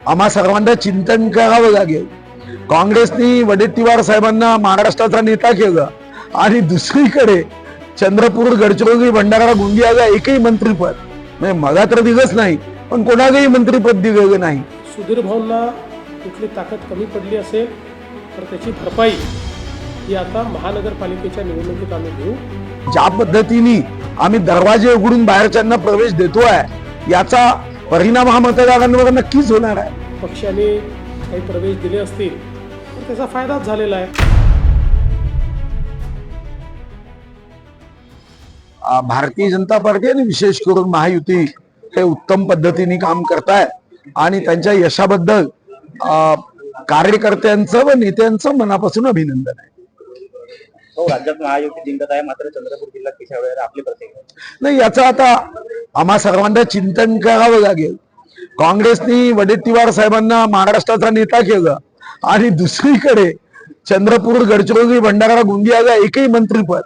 आम्हा सर्वांना चिंतन करावं लागेल. काँग्रेसनी वडेट्टीवार साहेबांना महाराष्ट्राचा नेता केलं. आणि दुसरीकडे चंद्रपूर गडचिरोली भंडारा गोंदियाला एकही मंत्रीपद. म्हणजे मला तर दिलंच नाही पण कोणालाही मंत्रीपद दिलेलं नाही. सुधीर भाऊंना कुठली ताकद कमी पडली असेल तर त्याची भरपाई ही आता महानगरपालिकेच्या निवडणुकीत आम्ही घेऊ ज्या पद्धतीने आम्ही दरवाजे उघडून बाहेरच्यांना प्रवेश देतोय याचा परिणाम हा मतदारांवर नक्कीच होणार आहे. पक्षाने काही प्रवेश दिले असतील तर त्याचा फायदाच झालेला आहे. आ, भारतीय जनता पार्टी आणि विशेष करून महायुती हे उत्तम पद्धतीने काम करताय आणि त्यांच्या यशाबद्दल आ, कार्यकर्त्यांचं व नेत्यांचं मनापासून अभिनंदन आहे. हो राज्यात महायुती जिंकत आहे मात्र चंद्रपूर जिल्ह्यात पिछा वेळेवर आपली प्रतिक्रिया नाही याचं आता आम्हा सर्वांना चिंतन करावं लागेल. काँग्रेसनी वडेट्टीवार साहेबांना महाराष्ट्राचा नेता केला. आणि दुसरीकडे चंद्रपूर गडचिरोली भंडारा गोंदियाला एकही मंत्रीपद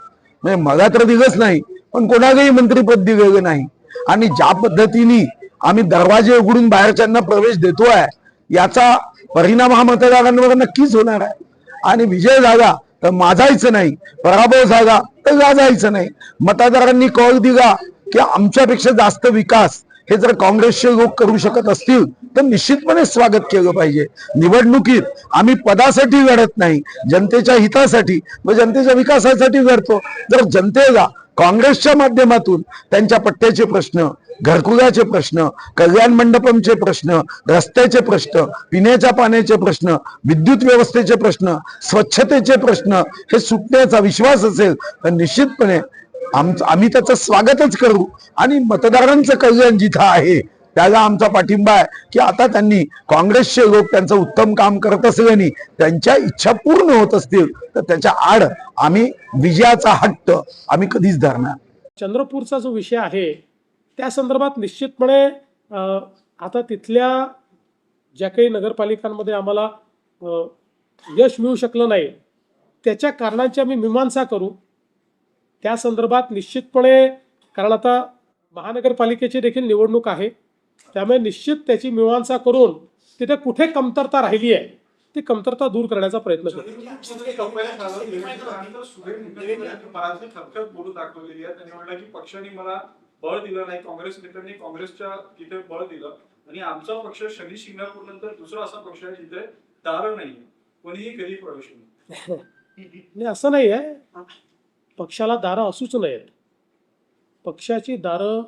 म्हणजे मला तर दिलंच नाही पण कोणालाही मंत्रीपद दिलेलं नाही. आणि ज्या पद्धतीने आम्ही दरवाजे उघडून बाहेरच्यांना प्रवेश देतोय याचा परिणाम हा मतदारांवर नक्कीच होणार आहे. आणि विजय झाला तर माझायचं नाही पराभव झाला तर गाजायचं नाही. मतदारांनी कॉल दिला की आमच्यापेक्षा जास्त विकास हे जर काँग्रेसचे लोक करू शकत असतील तर निश्चितपणे स्वागत केलं पाहिजे. निवडणुकीत आम्ही पदासाठी लढत नाही जनतेच्या हितासाठी व जनतेच्या विकासासाठी लढतो. जर जनतेला काँग्रेसच्या माध्यमातून त्यांच्या पट्ट्याचे प्रश्न घरकुलाचे प्रश्न कल्याण मंडपमचे प्रश्न रस्त्याचे प्रश्न पिण्याच्या पाण्याचे प्रश्न विद्युत व्यवस्थेचे प्रश्न स्वच्छतेचे प्रश्न हे सुटण्याचा विश्वास असेल तर निश्चितपणे आमचं आम्ही त्याचं स्वागतच करू. आणि मतदारांचं कल्याण जिथं आहे त्याला आमचा पाठिंबा आहे की आता त्यांनी काँग्रेसचे लोक त्यांचं उत्तम काम करत असल्याने त्यांच्या इच्छा पूर्ण होत असतील तर त्याच्या आड आम्ही विजयाचा हट्ट आम्ही कधीच धरणार. चंद्रपूरचा जो विषय आहे त्या संदर्भात निश्चितपणे आता तिथल्या ज्या काही नगरपालिकांमध्ये आम्हाला यश मिळू शकलं नाही त्याच्या कारणांची आम्ही मीमांसा करू. त्या संदर्भात निश्चितपणे कारण आता महानगरपालिकेची देखील निवडणूक आहे त्यामुळे निश्चित त्याची मीमांसा करून तिथे कुठे कमतरता राहिली आहे ती कमतरता दूर करण्याचा प्रयत्न करू. बराचसे खतखत बोलून दाखवलेली आहे त्यांनी म्हटलं की पक्षाने मला बळ दिलं नाही काँग्रेस नेत्यांनी काँग्रेसच्या तिथे बळ दिलं आणि आमचा पक्ष शनी शिंगणापूर नंतर दुसरा असा पक्ष आहे जिथे दार नाही कोणीही कधी प्रवेश नाही असं नाही आहे. पक्षाला दारं असूच नयेत. पक्षाची दारं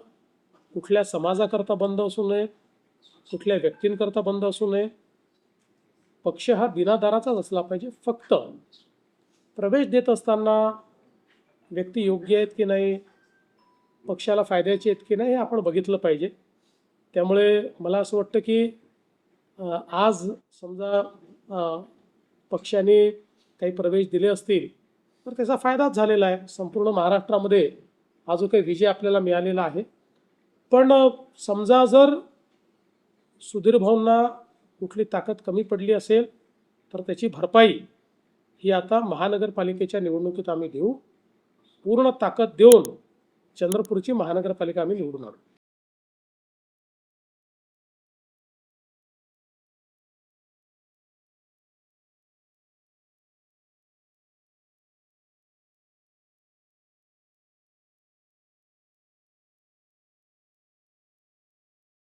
कुठल्या समाजाकरता बंद असू नयेत कुठल्या व्यक्तींकरता बंद असू नये पक्ष हा बिनादाराचाच असला पाहिजे फक्त. प्रवेश देत असताना व्यक्ती योग्य आहेत की नाही पक्षाला फायद्याचे आहेत की नाही हे आपण बघितलं पाहिजे. त्यामुळे मला असं वाटतं की आज समजा पक्षाने काही प्रवेश दिले असतील तर त्याचा फायदाच झालेला आहे. संपूर्ण महाराष्ट्रामध्ये हा जो काही विजय आपल्याला मिळालेला आहे. पण समजा जर सुधीर भाऊंना कुठली ताकद कमी पडली असेल तर त्याची भरपाई ही आता महानगरपालिकेच्या निवडणुकीत आम्ही घेऊ पूर्ण ताकद देऊन चंद्रपूरची महानगरपालिका आम्ही निवडून आणू.